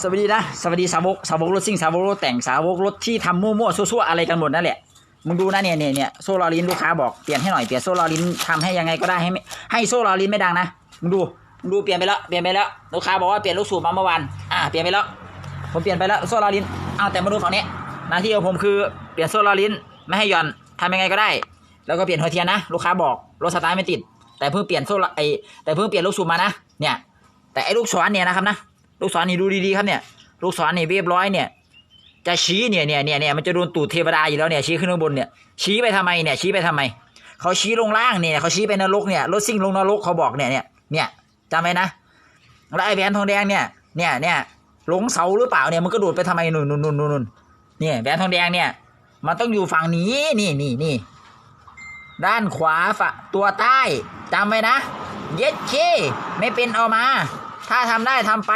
สวัสดีนะสวัสดีสาวกสาวกรถซิ่งสาวกรถแต่งสาวกรถที่ทำมั่วๆซั่วๆอะไรกันหมดนั่นแหละมึงดูนะเนี่ยเนี่ยเนี่ยโซ่ลอลินลูกค้าบอกเปลี่ยนให้หน่อยเปลี่ยนโซ่ลอลินทำให้ยังไงก็ได้ให้ไม่ให้โซ่ลอลินไม่ดังนะมึงดูมึงดูเปลี่ยนไปแล้วเปลี่ยนไปแล้วลูกค้าบอกว่าเปลี่ยนลูกสูบมาเมื่อวานอ่าเปลี่ยนไปแล้วผมเปลี่ยนไปแล้วโซ่ลอลินเอาแต่มาดูฝั่งนี้หน้าที่ของผมคือเปลี่ยนโซ่ลอลินไม่ให้หย่อนทำยังไงก็ได้ แล้วก็เปลี่ยนหัวเทียนนะลูกค้าบอกรถสตาร์ทไม่ติด แต่เพิ่งเปลี่ยนโซลไอแต่เพิ่งเปลี่ยนลูกสูบมานะเนี่ยแต่ไอ้ลูกศรเนี่ยนะครับนะ ลูกศรนี่ดูดีๆครับเนี่ย ลูกศรนี่เรียบร้อยเนี่ย จะชี้เนี่ยเนี่ยเนี่ยเนี่ยมันจะโดนตูดเทวดาอยู่แล้วเนี่ยชี้ขึ้นข้างบนเนี่ยชี้ไปทำไมเนี่ยชี้ไปทำไมเขาชี้ลงล่างเนี่ยเขาชี้ไปนรกเนี่ยรถซิ่งลงนรกเขาบอกเนี่ยเนี่ยเนี่ยจำไว้นะแล้วไอ้แหวนทองแดงเนี่ยเนี่ยเนี่ยลงเสาหรือเปล่าเนี่ยมันก็โดดไปทำไมนู่นนู่นนู่นนู่นเนี่ยแหวนทองแดงเนี่ย มันต้องอยู่ฝั่งนี้นี่นี่นี่ด้านขวาฝะตัวใต้จำไว้นะ เย็ดเคไม่เป็นเอามา ถ้าทำได้ทำไป